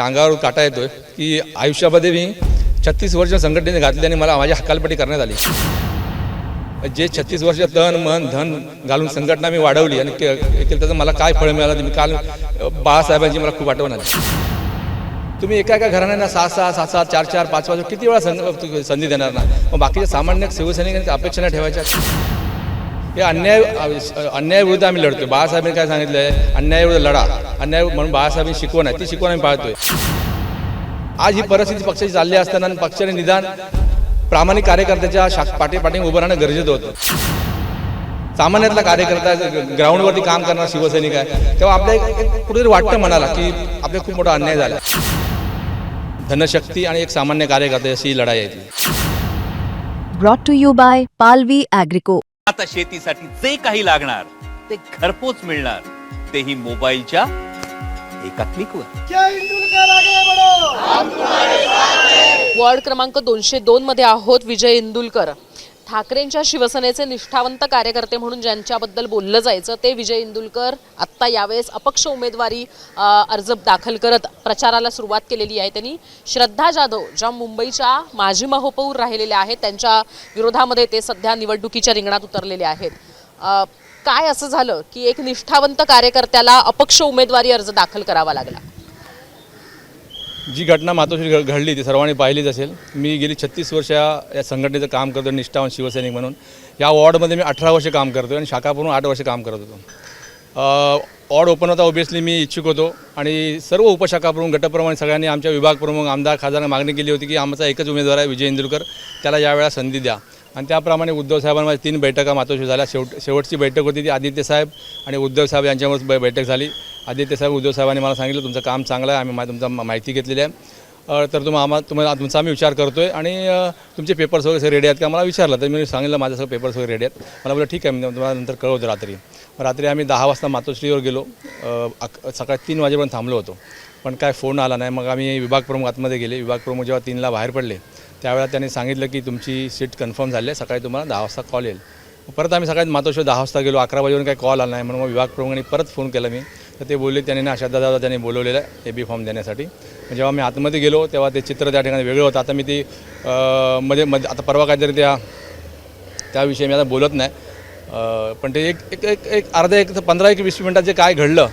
अंगावर काटा येतोय की आयुष्यामध्ये मी छत्तीस वर्ष संघटनेने घातली आणि मला माझी हकालपट्टी करण्यात आली. जे छत्तीस वर्ष तन मन धन घालून संघटना मी वाढवली आणि केलं त्याचं मला काय फळ मिळालं मी काल बाळासाहेबांची मला खूप आठवण आली. तुम्ही एका एका घराण्यांना सहा सहा सात सात चार चार पाच पाच किती वेळा संधी देणार ना? मग बाकीच्या सामान्य शिवसैनिकांच्या अपेक्षा ठेवायच्या. हे अन्याय अन्यायाविरुद्ध आम्ही लढतोय. बाळासाहेबांनी काय सांगितलं आहे अन्यायाविरुद्ध लढा. अन्याय म्हणून बाळासाहेबांनी शिकवण आहे. ती शिकवण आम्ही पाळतोय. आज ही परिस्थिती पक्षाची चालली असताना पक्षाने निदान प्रामाणिक कार्यकर्त्याच्या शाख पाठीपाठी उभं राहणं गरजेचं होतं. सामान्यातला कार्यकर्ता ग्राउंडवरती काम करणारा शिवसैनिक आहे. तेव्हा आपल्या एक- कुठेतरी वाटतं म्हणाला की आपल्या खूप मोठा अन्याय झाला. धनशक्ती आणि एक सामान्य कार्यकर्ते अशी लढाई आहे ती. To you by Palvi Palvi आता शेतीसाठी जे काही लागणार ते घरपोच मिळणार. तेही मोबाईलच्या एका क्लिकवर. वॉर्ड क्रमांक दोनशे दोन मध्ये आहोत विजय इंदुलकर. ठाकरेंच्या शिवसेनेचे निष्ठावंत कार्यकर्ते म्हणून ज्यांच्याबद्दल बोललं जायचं ते विजय इंदुलकर आत्ता यावेळेस अपक्ष उमेदवारी अर्ज दाखल करत प्रचाराला सुरुवात केलेली आहे. त्यांनी श्रद्धा जाधव ज्या मुंबईच्या माजी महापौर राहिलेल्या आहेत त्यांच्या विरोधामध्ये ते सध्या निवडणुकीच्या रिंगणात उतरलेले आहेत. काय असं झालं की एक निष्ठावंत कार्यकर्त्याला अपक्ष उमेदवारी अर्ज दाखल करावा लागला? जी घटना मातोश्री घ- घडली ती सर्वांनी पाहिलीच असेल. मी गेली छत्तीस वर्ष या संघटनेचं काम करतो निष्ठावान शिवसैनिक म्हणून. या वॉर्डमध्ये मी अठरा वर्ष काम करतो आणि शाखा आठ वर्ष काम करत होतो. वॉर्ड ओपन होता ओबियसली मी इच्छुक होतो. आणि सर्व उपशाखा प्रमुख गटप्रमाणे सगळ्यांनी आमच्या विभाग प्रमुख आमदार खासदारांना मागणी केली होती की आमचा एकच उमेदवार आहे विजय इंदुरकर त्याला यावेळा संधी द्या. आणि त्याप्रमाणे उद्धव साहेबांमध्ये तीन बैठका मातोश्री झाल्या. शेवट शेवटची बैठक होती ती आदित्य साहेब आणि उद्धव साहेब यांच्यावर बै- बैठक झाली. आदित्य साहेब उद्धव साहेबांनी मला सांगितलं तुमचं काम चांगलं आहे आम्ही मा तुमचा माहिती घेतलेली आहे. तर तुम्हाला आम्हा तुम्हाला तुमचा आम्ही विचार करतो आहे आणि तुमचे पेपर्स वगैरे रेडी आहेत का? मला विचारलं. तर मी सांगितलं माझं सगळं पेपर्स वगैरे रेडी आहेत. मला बोललं ठीक आहे मी तुम्हाला नंतर कळवतो रात्री. रात्री आम्ही दहा वाजता मातोश्रीवर गेलो. सकाळी तीन वाजेपर्यंत थांबलो होतो. पण काय फोन आला नाही. मग आम्ही विभाग प्रमुख आतमध्ये गेले. विभाग प्रमुख जेव्हा तीनला बाहेर पडले त्यावेळेला त्यांनी सांगितलं की तुमची सीट कन्फर्म झाली आहे. सकाळी तुम्हाला दहा वाजता कॉल येईल. परत आम्ही सकाळी मातोश्री दहा वाजता गेलो. अकरा वाजेवरून काही कॉल आला नाही. म्हणून मग विभाग प्रमुखांनी परत फोन केला मी. तर ते बोलले त्यांनी ना अशा दादा त्यांनी बोलवलेलं आहे ए बी फॉर्म देण्यासाठी जेव्हा मी आतमध्ये गेलो तेव्हा ते चित्र त्या ठिकाणी वेगळं होतं. आता मी ती मध्ये मध्ये आता परवा काहीतरी त्या त्याविषयी मी आता बोलत नाही. पण ते एक एक एक एक अर्धा एक पंधरा एक वीस मिनटात जे काय घडलं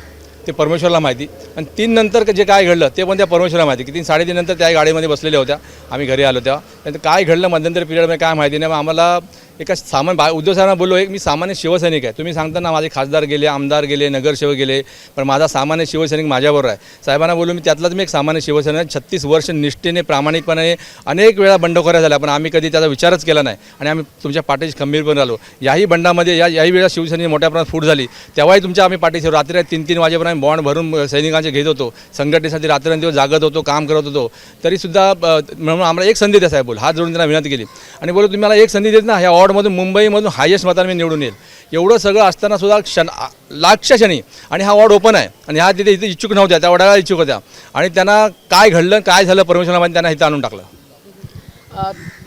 ते परमेश्वरला माहिती. आणि तीन नंतर जे काय घडलं ते पण त्या परमेश्वरला माहिती. की तीन साडेतीन नंतर त्या गाडीमध्ये बसलेल्या होत्या. आम्ही घरी आलो तेव्हा. नंतर काय घडलं मध्यंतर पिरियडमध्ये काय माहिती नाही. मग आम्हाला एका सामान्य बा उद्धव साहेबांना बोललो एक मी सामान्य शिवसैनिक आहे. तुम्ही सांगता ना माझे खासदार गेले आमदार गेले नगरसेवक गेले पण माझा सामान्य शिवसैनिक माझ्याबरोबर आहे. साहेबांना बोललो मी त्यातलाच मी एक सामान्य शिवसैनिक आहे. छत्तीस वर्ष निष्ठेने प्रामाणिकपणे अनेक वेळा बंडखोऱ्या झाल्या पण आम्ही कधी त्याचा विचारच केला नाही. आणि आम्ही तुमच्या पाठीशी खंबीरपणे राहिलो. याही बंडामध्ये या याही वेळा शिवसेनेची मोठ्या प्रमाणात फूट झाली. तेव्हाही तुमच्या आम्ही पाठीशी रात्री तीन तीन वाजेपर्यंत बॉन्ड भरून सैनिकांचे घेत होतो. संघटनेसाठी रात्रंदिवस जागत होतो काम करत होतो. तरीसुद्धा म्हणून आम्हाला एक संधी द्या साहेब बोल हात जोडून त्यांना विनंती केली. आणि बोलू तुम्ही मला एक संधी देत ना ह्या वॉर्डमधून मुंबईमधून हायेस्ट मताने मी निवडून येईल. एवढं सगळं असताना सुद्धा क्षण आ- लाखच्या क्षणी आणि हा वॉर्ड ओपन आहे आणि ह्या तिथे इथे इच्छुक नव्हत्या त्या वॉर्डाला इच्छुक होत्या. आणि त्यांना काय घडलं काय झालं परमेश्वरामध्ये त्यांना इथं आणून टाकलं.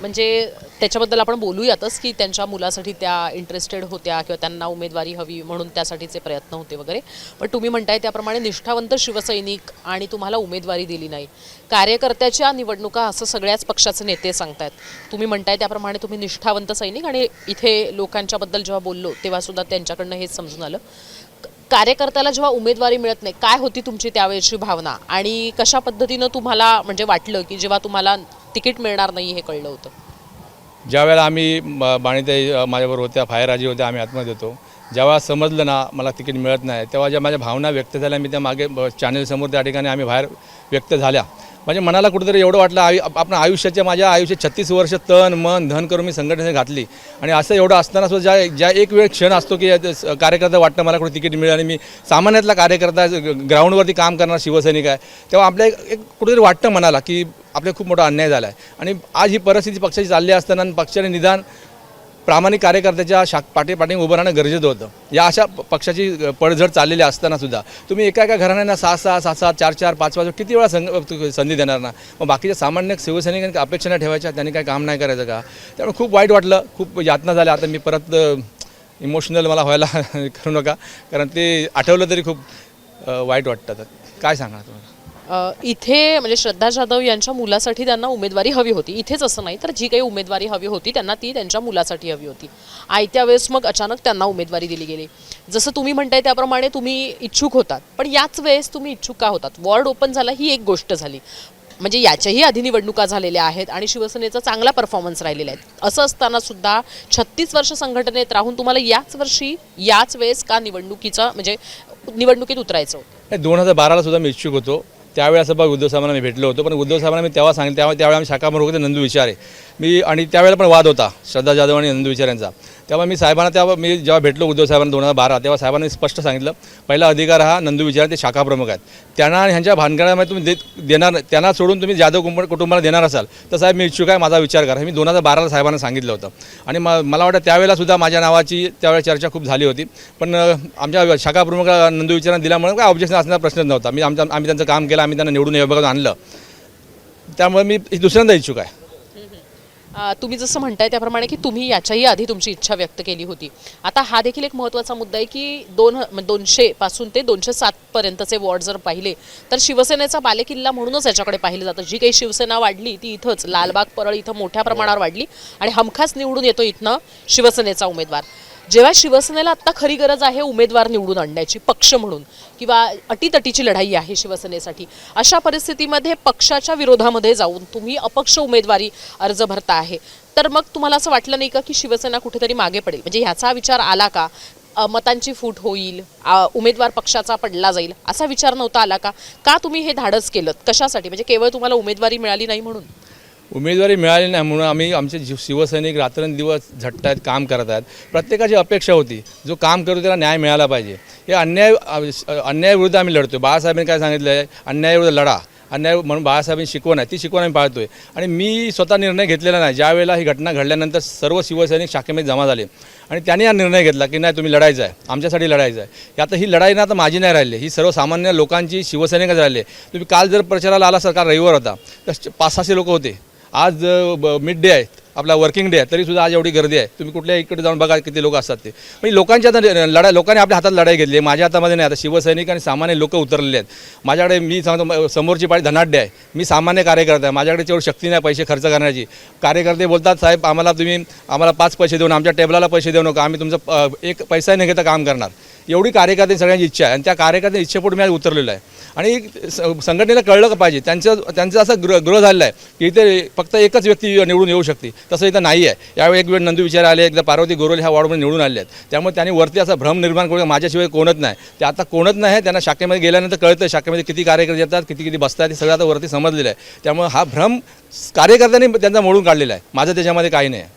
म्हणजे त्याच्याबद्दल आपण बोलूयातच की त्यांच्या मुलासाठी त्या इंटरेस्टेड होत्या किंवा त्यांना उमेदवारी हवी म्हणून त्यासाठीचे प्रयत्न होते वगैरे. पण तुम्ही म्हणताय त्याप्रमाणे निष्ठावंत शिवसैनिक आणि तुम्हाला उमेदवारी दिली नाही. कार्यकर्त्याच्या निवडणुका असं सगळ्याच पक्षाचे नेते सांगतायत. तुम्ही म्हणताय त्याप्रमाणे तुम्ही निष्ठावंत सैनिक आणि इथे लोकांच्याबद्दल जेव्हा बोललो तेव्हा सुद्धा त्यांच्याकडनं हेच समजून आलं. कार्यकर्त्याला जेव्हा उमेदवारी मिळत नाही काय होती तुमची त्यावेळेची भावना? आणि कशा पद्धतीनं तुम्हाला म्हणजे वाटलं की जेव्हा तुम्हाला तिकीट मिळणार नाही हे कळलं होतं? ज्या वेळेला आम्ही बाणीताई माझ्याबरोबर होत्या फायराजी होत्या आम्ही आतमध्ये होतो. जेव्हा समजलं ना मला तिकीट मिळत नाही तेव्हा ज्या माझ्या भावना व्यक्त झाल्या मी त्या मागे चॅनेलसमोर त्या ठिकाणी आम्ही बाहेर व्यक्त झाल्या. म्हणजे मनाला कुठेतरी एवढं वाटलं आयु आपण आयुष्याच्या माझ्या आयुष्यात छत्तीस वर्ष तन मन धन करून मी संघटनेने घातली. आणि असं एवढं असताना सुद्धा ज्या ज्या एक वेळ क्षण असतो की कार्यकर्ता वाटतं मला कुठे तिकीट मिळेल आणि मी सामान्यातला कार्यकर्ता ग्राउंडवरती काम करणारा शिवसैनिक आहे. तेव्हा आपल्या एक एक कुठेतरी वाटतं मनाला की आपल्या खूप मोठा अन्याय झाला आहे आणि आज ही परिस्थिती पक्षाची चालली असताना पक्षाने निदान प्रामाणिक कार्यकर्त्याच्या शाख पाठीपाठी उभं राहणं गरजेचं होतं. या अशा पक्षाची पडझड चाललेली असताना सुद्धा तुम्ही एका एका घराण्यांना सहा सहा सात सात चार चार पाच पाच किती वेळा सं संधी देणार ना? मग बाकीच्या सामान्य शिवसैनिकांनी अपेक्षा नाही ठेवायच्या त्यांनी काय काम नाही करायचं का? त्यामुळे खूप वाईट वाटलं खूप यातना झाल्या. आता मी परत इमोशनल मला व्हायला करू नका कारण ते आठवलं तरी खूप वाईट वाटतं. काय सांगणार तुम्हाला? इथे म्हणजे श्रद्धा जाधव यांच्या मुलासाठी त्यांना उमेदवारी हवी होती. इथेच असं नाही तर जी काही उमेदवारी हवी होती त्यांना ती त्यांच्या मुलासाठी हवी होती. आयत्या वेळेस मग अचानक त्यांना उमेदवारी दिली गेली. जसं तुम्ही म्हणताय त्याप्रमाणे तुम्ही इच्छुक होतात पण याच वेळेस तुम्ही इच्छुक का होतात? वॉर्ड ओपन झाला ही एक गोष्ट झाली. म्हणजे याच्याही आधी निवडणुका झालेल्या आहेत आणि शिवसेनेचा चांगला परफॉर्मन्स राहिलेला आहे. असं असताना सुद्धा छत्तीस वर्ष संघटनेत राहून तुम्हाला याच वर्षी याच वेळेस का निवडणुकीचा म्हणजे निवडणुकीत उतरायचं होतं? दोन हजार बाराला सुद्धा मी इच्छुक होतो. त्यावेळेस असं बघ उद्धव साहेबांना मी भेटलो होतो पण उद्धव साहेबांना मी तेव्हा सांगितलं त्यावेळी त्यावेळी आम्ही शाखाप्रमुख होते नंदू विचारे. मी आणि त्यावेळेला पण वाद होता श्रद्धा जाधव आणि नंदू विचार यांचा. तेव्हा मी साहेबांना तेव्हा मी जेव्हा भेटलो उद्धव साहेबांना दोन हजार बारा तेव्हा साहेबांनी स्पष्ट सांगितलं पहिला अधिकार हा नंदू विचार ते शाखाप्रमुख आहेत. त्यांना आणि ह्यांच्या भानगडामध्ये तुम्ही देत देणार त्यांना सोडून तुम्ही जाधव कुंभ कुटुंबाला देणार असाल तर साहेब मी इच्छुक आहे माझा विचार करा. हे मी दोन हजार बाराला साहेबांना सांगितलं होतं. आणि म मला वाटतं त्यावेळेलासुद्धा माझ्या नावाची त्यावेळेला चर्चा खूप झाली होती. पण आमच्या आमच्या शाखाप्रमुख नंदू विचारांना दिल्यामुळे काय ऑब्जेक्शन असण्याचा प्रश्नच नव्हता. मी आमच्या आम्ही त्यांचं काम केलं आम्ही त्यांना निवडून हे बघून आणलं. त्यामुळे मी दुसऱ्यांदा इच्छुक आहे. तुम्ही जसं म्हणताय त्याप्रमाणे की तुम्ही याच्याही आधी तुमची इच्छा व्यक्त केली होती. आता हा देखील एक महत्त्वाचा मुद्दा आहे की दोन म्हणजे दोनशे पासून ते दोनशे सात पर्यंतचे वॉर्ड जर पाहिले तर शिवसेनेचा बालेकिल्ला म्हणूनच याच्याकडे पाहिलं जातं. जी काही शिवसेना वाढली ती इथंच लालबाग परळ इथं मोठ्या प्रमाणावर वाढली आणि हमखास निवडून येतो इथनं शिवसेनेचा उमेदवार. जेव्हा शिवसेनेला आत्ता खरी गरज आहे उमेदवार निवडून आणण्याची पक्ष म्हणून किंवा अटीतटीची लढाई आहे शिवसेनेसाठी अशा परिस्थितीमध्ये पक्षाच्या विरोधामध्ये जाऊन तुम्ही अपक्ष उमेदवारी अर्ज भरता आहे. तर मग तुम्हाला असं वाटलं नाही का की शिवसेना कुठेतरी मागे पडेल? म्हणजे ह्याचा विचार आला का? मतांची फूट होईल उमेदवार पक्षाचा पडला जाईल असा विचार नव्हता आला का? का तुम्ही हे धाडस केलं? कशासाठी? म्हणजे केवळ तुम्हाला उमेदवारी मिळाली नाही म्हणून? उमेदवारी मिळाली नाही म्हणून आम्ही आमचे शिव शिवसैनिक रात्रंदिवस झटत आहेत काम करत आहेत प्रत्येकाची अपेक्षा होती जो काम करतो त्याला न्याय मिळाला पाहिजे. हे अन्याय अन्यायाविरुद्ध आम्ही लढतो बाळासाहेबांनी काय सांगितलं आहे अन्यायाविरुद्ध लढा. अन्याय म्हणून बाळासाहेबांनी शिकवण आहे. ती शिकवण आम्ही पाळतोय. आणि मी स्वतः निर्णय घेतलेला नाही. ज्यावेळेला ही घटना घडल्यानंतर सर्व शिवसैनिक शाखेमध्ये जमा झाले. आणि त्यांनी हा निर्णय घेतला की नाही तुम्ही लढायचं आहे. आमच्यासाठी लढायचं आहे. आता ही लढाई ना आता माझी नाही राहिली. ही सर्वसामान्य लोकांची शिवसैनिकच राहिली. तुम्ही काल जर प्रचाराला आला सर काल रविवार होता. तर पाच सहाशे लोक होते. आज मिड डे आहे आपला वर्किंग डे आहे. तरीसुद्धा आज एवढी गर्दी आहे. तुम्ही कुठल्या इकडे जाऊन बघा किती लोक असतात ते. म्हणजे लोकांच्या आता लढाई लोकांनी आपल्या हातात लढाई घेतली आहे. माझ्या हातामध्ये नाही. आता शिवसैनिक आणि सामान्य लोक उतरलेले आहेत. माझ्याकडे मी सांगतो समोरची पाळी धनाढ्य आहे. मी सामान्य कार्यकर्ता आहे. माझ्याकडे तेवढी शक्ती नाही पैसे खर्च करण्याची. कार्यकर्ते बोलतात साहेब आम्हाला तुम्ही आम्हाला पाच पैसे देऊन आमच्या टेबलाला पैसे देऊ नका. आम्ही तुमचं एक पैसा न घेता काम करणार. एवढी कार्यकर्ते सगळ्यांची इच्छा आहे. आणि त्या कार्यकर्त्यांच्या इच्छेपोटी मी आज उतरलेलो आहे. आणि संघटनेला कळलं का पाहिजे? त्यांचं त्यांचं असं गृह ग्रह झालेलं आहे की इथे फक्त एकच व्यक्ती निवडून येऊ शकते. तसं इथं नाही आहे. यावेळी एक वेळ नंदू विचार आले एकदा पार्वती गोरोल ह्या वॉर्डमध्ये निवडून आले आहेत. त्यामुळे त्यांनी वरती असा भ्रम निर्माण करून माझ्याशिवाय कोणत नाही. ते आता कोणत नाही त्यांना शाखेमध्ये गेल्यानंतर कळतं शाखेमध्ये किती कार्यकर्ते येतात किती किती बसतात हे सगळं आता वरती समजलेलं आहे. त्यामुळे हा भ्रम कार्यकर्त्यांनी त्यांचा मोडून काढलेला आहे. माझं त्याच्यामध्ये काही नाही आहे.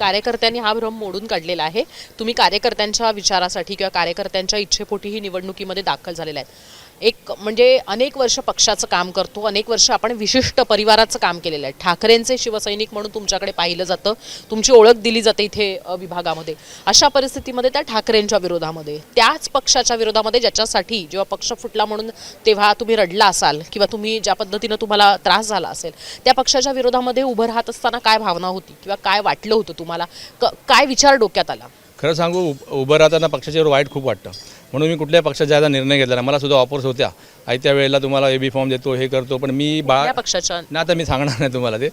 कार्यकर्त्यांनी हा भ्रम मोडून काढलेला आहे. तुम्ही कार्यकर्त्यांच्या विचारासाठी किंवा कार्यकर्त्यांच्या इच्छेपोटी ही निवडणुकीमध्ये दाखल झालेला आहे एक म्हणजे अनेक वर्ष पक्षाचं काम करतो अनेक वर्ष आपण विशिष्ट परिवाराचं काम केलेलं आहे. ठाकरेंचे शिवसैनिक म्हणून तुमच्याकडे पाहिलं जातं तुमची ओळख दिली जाते इथे विभागामध्ये. अशा परिस्थितीमध्ये त्या ठाकरेंच्या विरोधामध्ये त्याच पक्षाच्या विरोधामध्ये ज्याच्यासाठी जेव्हा पक्ष फुटला म्हणून तेव्हा तुम्ही रडला असाल किंवा तुम्ही ज्या पद्धतीनं तुम्हाला त्रास झाला असेल त्या पक्षाच्या विरोधामध्ये उभं राहत असताना काय भावना होती किंवा काय वाटलं होतं तुम्हाला? क- काय विचार डोक्यात आला? खरं सांगू उभं राहताना पक्षाच्यावर वाईट खूप वाटतं. म्हणून मी कुठल्या पक्षात जायचा निर्णय घेतला. मला सुद्धा ऑफर्स होत्या. आयत्या वेळेला तुम्हाला ए बी फॉर्म देतो हे करतो पण मी बा त्या पक्षाच्या नाही आता मी सांगणार नाही तुम्हाला ते.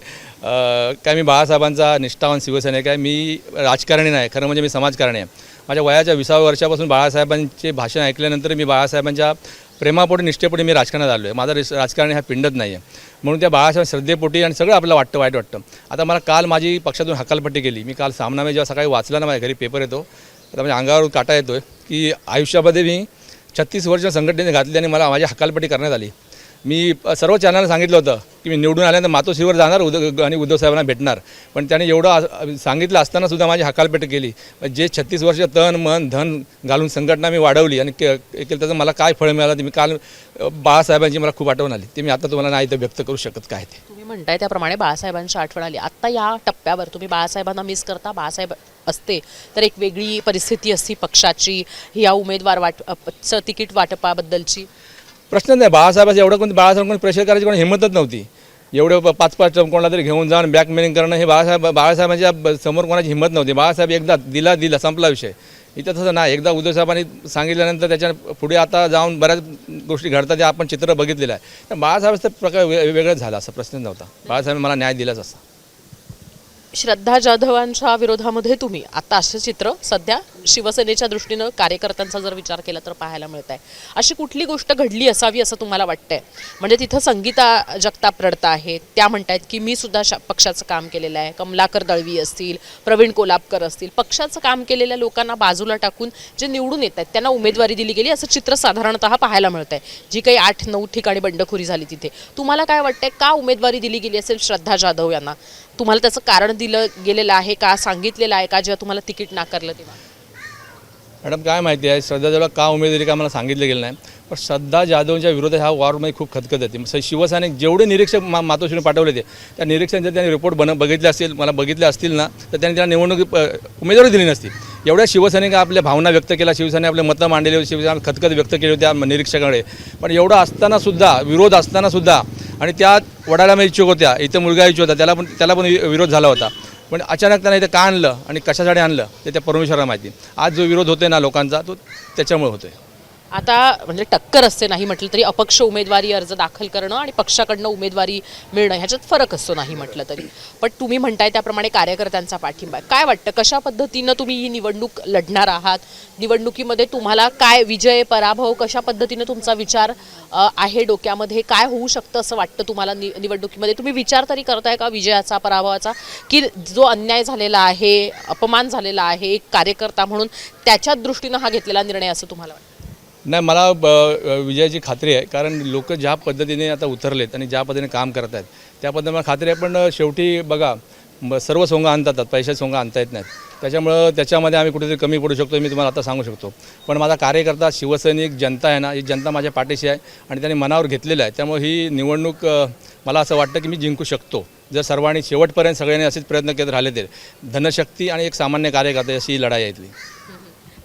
काय मी बाळासाहेबांचा निष्ठावान शिवसैनिक आहे. मी राजकारणी नाही खरं म्हणजे मी समाजकारणी आहे. माझ्या वयाच्या विसाव्या वर्षापासून बाळासाहेबांचे भाषण ऐकल्यानंतर मी बाळासाहेबांच्या प्रेमापोटी निष्ठेपोटी मी राजकारणात आलो आहे माझा राजकारणी हा पिंडत नाही आहे म्हणून त्या बाळासाहेब श्रद्धेपोटी आणि सगळं आपल्याला वाटतं वाईट वाटतं. आता मला काल माझी पक्षातून हकालपट्टी केली. मी काल सामनामे जेव्हा सकाळी वाचला ना माझ्या घरी पेपर येतो आता माझ्या अंगावर काटा येतो आहे की आयुष्यामध्ये मी छत्तीस वर्ष संघटनेने घातली आणि मला माझी हकालपट्टी करण्यात आली. मी सर्व चॅनलला सांगितलं होतं की मी निवडून आल्यानंतर मातोश्रीवर जाणार उद आणि उद्धव साहेबांना भेटणार. पण त्याने एवढं सांगितलं असताना सुद्धा माझी हकालपेट केली. जे छत्तीस वर्ष तन मन धन घालून संघटना मी वाढवली आणि के केलं त्याचं मला काय फळ मिळालं ते मी काल बाळासाहेबांची मला खूप आठवण आली. ते मी आता तुम्हाला नाही तर व्यक्त करू शकत काय ते. म्हणताय त्याप्रमाणे बाळासाहेबांची आठवण आली. आत्ता या टप्प्यावर तुम्ही बाळासाहेबांना मिस करता बाळासाहेब असते तर एक वेगळी परिस्थिती असती पक्षाची या उमेदवार वाट तिकीट वाटपाबद्दलची. प्रश्न नाही बाळासाहेबाचं एवढं कोणी बाळासाहेब कोणी प्रेशर करायची कोणी हिंमतच नव्हती. एवढं पाच पाच टर्म कोणाला तरी घेऊन जाऊन बॅकमेलिंग करणं हे बाळासाहेब बाळासाहेबांच्या समोर कोणाची हिंमत नव्हती. बाळासाहेब एकदा दिला दिला संपला विषय. इथं तसं नाही. एकदा उद्धव साहेबांनी सांगितल्यानंतर त्याच्या पुढे आता जाऊन बऱ्याच गोष्टी घडतात ते आपण चित्र बघितलेलं आहे. तर बाळासाहेबांचा प्रकार वे झाला असा प्रश्न नव्हता. बाळासाहेब मला न्याय दिलाच असा. श्रद्धा जाधवांच्या विरोधामध्ये तुम्ही आता असं चित्र सध्या शिवसेनेच्या दृष्टीनं कार्यकर्त्यांचा जर विचार केला तर पाहायला मिळत आहे अशी कुठली गोष्ट घडली असावी असं तुम्हाला वाटतंय? म्हणजे तिथं संगीता जगताप रडता आहेत त्या म्हणतायत की मी सुद्धा पक्षाचं काम केलेलं आहे. कमलाकर दळवी असतील प्रवीण कोलापकर असतील पक्षाचं काम केलेल्या लोकांना बाजूला टाकून जे निवडून येत आहेत त्यांना उमेदवारी दिली गेली असं चित्र साधारणतः पाहायला मिळत आहे जी काही आठ नऊ ठिकाणी बंडखोरी झाली तिथे. तुम्हाला काय वाटतंय का उमेदवारी दिली गेली असेल श्रद्धा जाधव यांना? तुम्हाला त्याचं कारण दिलं गेलेलं आहे का सांगितलेलं आहे का जेव्हा तुम्हाला तिकीट नाकारलं तेव्हा? मॅडम काय माहिती आहे श्रद्धा जाधवला का उमेदवारी का मला सांगितलं गेलं नाही. पण श्रद्धा जाधवच्या विरोधात ह्या वॉरमध्ये खूप खतखत येते स- जेवढे निरीक्षक मा मातोश्रीने पाठवले ते त्या निरीक्षण जर त्यांनी रिपोर्ट बन बघितले असतील मला बघितले असतील ना तर त्यांनी त्याला निवडणूक उमेदवारी दिली नसती. एवढ्या शिवसैनिक आपल्या भावना व्यक्त केल्या शिवसेने आपले मतं मांडलेली होती शिवसेना खतखत व्यक्त केली होती त्या निरीक्षकाकडे. पण एवढं असताना सुद्धा विरोध असताना सुद्धा आणि त्या वडाळ्यामध्ये इच्छुक होत्या इथं मुलगा इच्छुक होता त्याला पण त्याला पण वि- विरोध झाला होता. पण अचानक त्यांना इथे का आणलं आणि कशासाठी आणलं ते त्या परमेश्वराला माहिती. आज जो विरोध होते ना लोकांचा तो त्याच्यामुळे होतोय. आता म्हणजे टक्कर असते नाही म्हटलं तरी अपक्ष उमेदवारी अर्ज दाखल करणं आणि पक्षाकडनं उमेदवारी मिळणं ह्याच्यात फरक असतो नाही म्हटलं तरी. पण तुम्ही म्हणताय त्याप्रमाणे कार्यकर्त्यांचा पाठिंबा आहे. काय वाटतं? कशा पद्धतीनं तुम्ही ही निवडणूक लढणार आहात? निवडणुकीमध्ये तुम्हाला काय विजय पराभव कशा पद्धतीनं तुमचा विचार आहे डोक्यामध्ये? काय होऊ शकतं असं वाटतं तुम्हाला नि निवडणुकीमध्ये? तुम्ही विचार तरी करताय का विजयाचा पराभवाचा? की जो अन्याय झालेला आहे अपमान झालेला आहे एक कार्यकर्ता म्हणून त्याच्याच दृष्टीनं हा घेतलेला निर्णय असं तुम्हाला वाटतं? नाही मला ब- विजयाची खात्री आहे कारण लोक ज्या पद्धतीने आता उतरलेत आणि ज्या पद्धतीने काम करत आहेत त्या पद्धतीने मला खात्री आहे पण शेवटी बघा सर्व सोंग आणतात पैसे सोंग आणता येत नाहीत. त्याच्यामुळं त्याच्यामध्ये आम्ही कुठेतरी कमी पडू शकतो मी तुम्हाला आता सांगू शकतो. पण माझा कार्यकर्ता शिवसैनिक जनता आहे ना ही जनता माझ्या पाठीशी आहे आणि त्यांनी मनावर घेतलेलं आहे. त्यामुळे ही निवडणूक मला असं वाटतं की मी जिंकू शकतो. जर सर्वांनी शेवटपर्यंत सगळ्यांनी असेच प्रयत्न करत राहिले तर. धनशक्ती आणि एक सामान्य कार्यकर्ता अशी ही लढाई आहे इथली.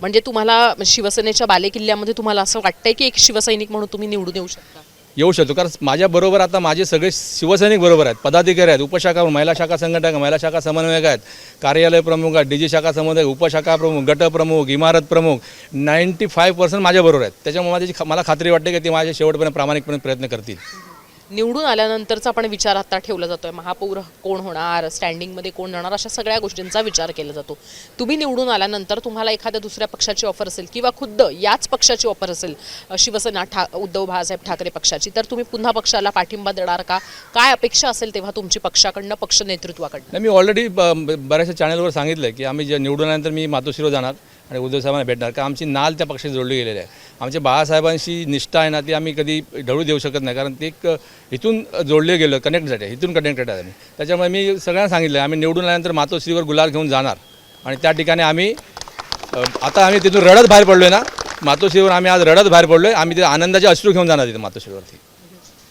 म्हणजे तुम्हाला शिवसेनेच्या बालेकिल्ल्यामध्ये तुम्हाला असं वाटतंय की एक शिवसैनिक म्हणून तुम्ही निवडून येऊ शकता? येऊ शकतो कारण माझ्याबरोबर आता माझे सगळे शिवसैनिक बरोबर आहेत. पदाधिकारी आहेत उपशाखा महिला शाखा संघटक महिला शाखा समन्वयक आहेत कार्यालय प्रमुख आहेत डी जी शाखा समन्वयक उपशाखा प्रमुख गटप्रमुख इमारत प्रमुख नाईंटी फाईव्ह पर्सेंट माझ्याबरोबर आहेत. त्याच्यामुळे माझी मला खात्री वाटते की ते माझ्या शेवटपर्यंत प्रामाणिकपणे प्रयत्न करतील. निवडून आल्यानंतरचा आपण विचार आता ठेवला जातोय. महापौर कोण होणार? स्टँडिंगमध्ये कोण जाणार? अशा सगळ्या गोष्टींचा विचार केला जातो. तुम्ही निवडून आल्यानंतर तुम्हाला एखाद्या दुसऱ्या पक्षाची ऑफर असेल किंवा खुद्द याच पक्षाची ऑफर असेल शिवसेना ठा उद्धव बाळासाहेब ठाकरे पक्षाची तर तुम्ही पुन्हा पक्षाला पाठिंबा देणार का? काय अपेक्षा असेल तेव्हा तुमची पक्षाकडनं पक्ष नेतृत्वाकडनं? मी ऑलरेडी बऱ्याचशा चॅनलवर सांगितलं की आम्ही जे निवडून आल्यानंतर मी मातोश्रीवर जाणार. आणि उद्धव साहेबांना भेटणार. का आमची नाल त्या पक्षाशी जोडली गेलेली आहे. आमच्या बाळासाहेबांशी निष्ठा आहे ना ती आम्ही कधी ढळू देऊ शकत नाही. कारण ते एक इथून जोडले गेलं कनेक्टसाठी आहे इथून कनेक्टेड आहे आम्ही. त्याच्यामुळे मी सगळ्यांना सांगितलं आम्ही निवडून आल्यानंतर मातोश्रीवर गुलाल घेऊन जाणार. आणि त्या ठिकाणी आम्ही आता आम्ही तिथून रडत बाहेर पडलो आहे ना मातोश्रीवर आम्ही आज रडत बाहेर पडलो आहे आम्ही ते आनंदाचे अश्रू घेऊन जाणार तिथे मातोश्रीवरती.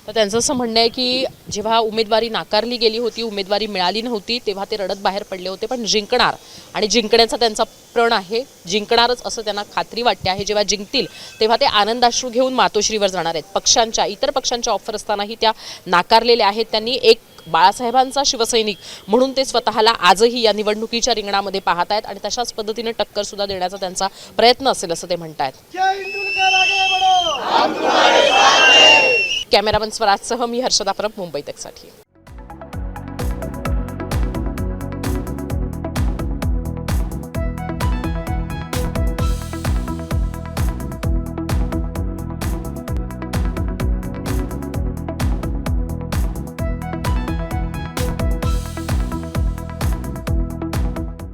तर त्यांचं असं म्हणणं आहे की जेव्हा उमेदवारी नाकारली गेली होती उमेदवारी मिळाली नव्हती तेव्हा ते रडत बाहेर पडले होते. पण जिंकणार आणि जिंकण्याचा त्यांचा प्रण आहे जिंकणारच असं त्यांना खात्री वाटते आहे. जेव्हा जिंकतील तेव्हा ते आनंदाश्रू घेऊन मातोश्रीवर जाणार आहेत. पक्षांच्या इतर पक्षांच्या ऑफर असतानाही त्या नाकारलेल्या आहेत. त्यांनी एक बाळासाहेबांचा शिवसैनिक म्हणून ते स्वतःला आजही या निवडणुकीच्या रिंगणामध्ये पाहत आहेत आणि तशाच पद्धतीने टक्कर सुद्धा देण्याचा त्यांचा प्रयत्न असेल असं ते म्हणतायत. कॅमेरामन स्वराजसह मी हर्षदा परब मुंबई तकसाठी